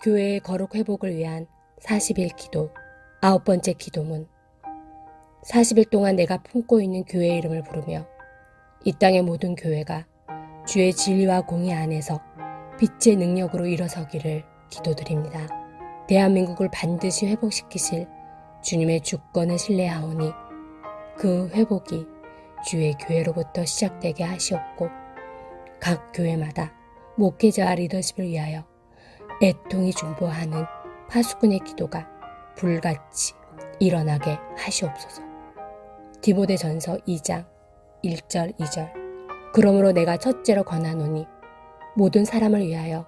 교회의 거룩 회복을 위한 40일 기도, 아홉 번째 기도문. 40일 동안 내가 품고 있는 교회의 이름을 부르며 이 땅의 모든 교회가 주의 진리와 공의 안에서 빛의 능력으로 일어서기를 기도드립니다. 대한민국을 반드시 회복시키실 주님의 주권을 신뢰하오니 그 회복이 주의 교회로부터 시작되게 하시옵고 각 교회마다 목회자와 리더십을 위하여 애통이 중보하는 파수꾼의 기도가 불같이 일어나게 하시옵소서. 디모데 전서 2장 1절 2절 그러므로 내가 첫째로 권하노니 모든 사람을 위하여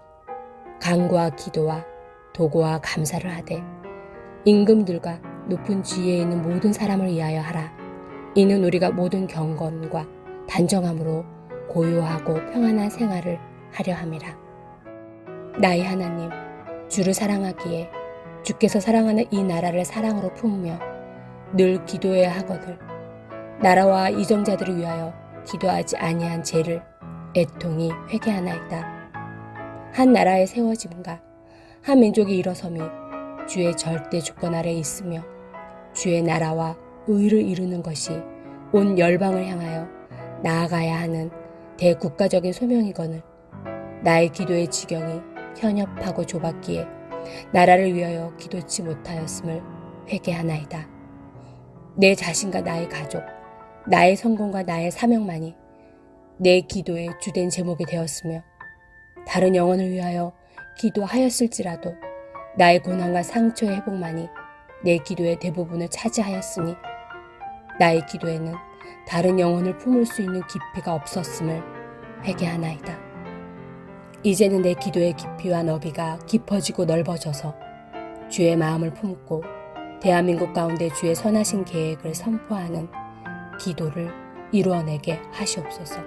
간구와 기도와 도고와 감사를 하되 임금들과 높은 지위에 있는 모든 사람을 위하여 하라. 이는 우리가 모든 경건과 단정함으로 고요하고 평안한 생활을 하려 함이라. 나의 하나님, 주를 사랑하기에 주께서 사랑하는 이 나라를 사랑으로 품으며 늘 기도해야 하거늘 나라와 이정자들을 위하여 기도하지 아니한 죄를 애통이 회개하나이다. 한 나라의 세워짐과 한 민족이 일어섬이 주의 절대 주권 아래 있으며 주의 나라와 의를 이루는 것이 온 열방을 향하여 나아가야 하는 대국가적인 소명이거늘 나의 기도의 지경이 현엽하고 좁았기에 나라를 위하여 기도치 못하였음을 회개하나이다. 내 자신과 나의 가족, 나의 성공과 나의 사명만이 내 기도의 주된 제목이 되었으며 다른 영혼을 위하여 기도하였을지라도 나의 고난과 상처의 회복만이 내 기도의 대부분을 차지하였으니 나의 기도에는 다른 영혼을 품을 수 있는 깊이가 없었음을 회개하나이다. 이제는 내 기도의 깊이와 너비가 깊어지고 넓어져서 주의 마음을 품고 대한민국 가운데 주의 선하신 계획을 선포하는 기도를 이루어내게 하시옵소서.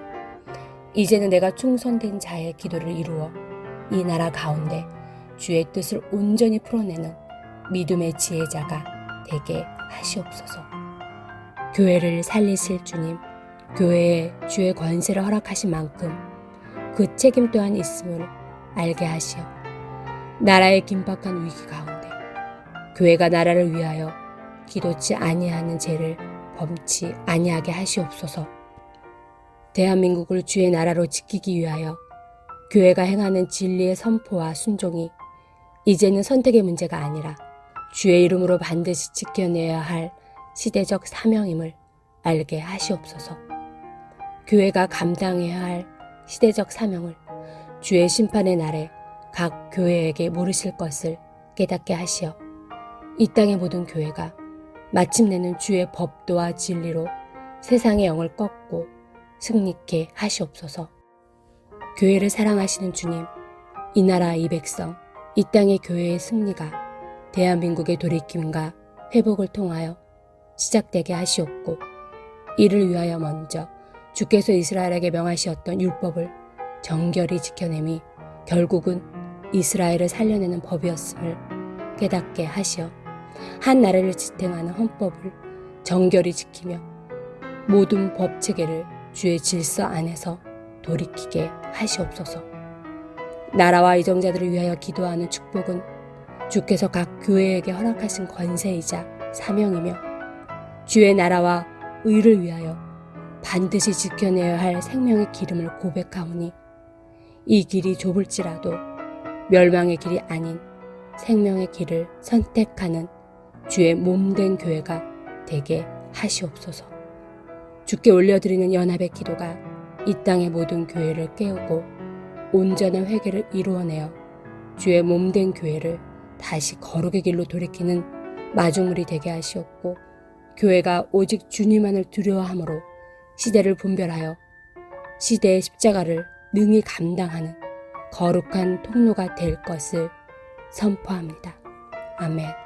이제는 내가 충성된 자의 기도를 이루어 이 나라 가운데 주의 뜻을 온전히 풀어내는 믿음의 지혜자가 되게 하시옵소서. 교회를 살리실 주님, 교회에 주의 권세를 허락하신 만큼 그 책임 또한 있음을 알게 하시어 나라의 긴박한 위기 가운데 교회가 나라를 위하여 기도치 아니하는 죄를 범치 아니하게 하시옵소서. 대한민국을 주의 나라로 지키기 위하여 교회가 행하는 진리의 선포와 순종이 이제는 선택의 문제가 아니라 주의 이름으로 반드시 지켜내야 할 시대적 사명임을 알게 하시옵소서. 교회가 감당해야 할 시대적 사명을 주의 심판의 날에 각 교회에게 물으실 것을 깨닫게 하시어 이 땅의 모든 교회가 마침내는 주의 법도와 진리로 세상의 영을 꺾고 승리케 하시옵소서. 교회를 사랑하시는 주님, 이 나라 이 백성, 이 땅의 교회의 승리가 대한민국의 돌이킴과 회복을 통하여 시작되게 하시옵고 이를 위하여 먼저 주께서 이스라엘에게 명하시었던 율법을 정결히 지켜내미 결국은 이스라엘을 살려내는 법이었음을 깨닫게 하시어 한 나라를 지탱하는 헌법을 정결히 지키며 모든 법 체계를 주의 질서 안에서 돌이키게 하시옵소서. 나라와 이정자들을 위하여 기도하는 축복은 주께서 각 교회에게 허락하신 권세이자 사명이며 주의 나라와 의를 위하여 반드시 지켜내야 할 생명의 기름을 고백하오니 이 길이 좁을지라도 멸망의 길이 아닌 생명의 길을 선택하는 주의 몸된 교회가 되게 하시옵소서. 주께 올려드리는 연합의 기도가 이 땅의 모든 교회를 깨우고 온전한 회개를 이루어내어 주의 몸된 교회를 다시 거룩의 길로 돌이키는 마중물이 되게 하시옵고 교회가 오직 주님만을 두려워함으로 시대를 분별하여 시대의 십자가를 능히 감당하는 거룩한 통로가 될 것을 선포합니다. 아멘.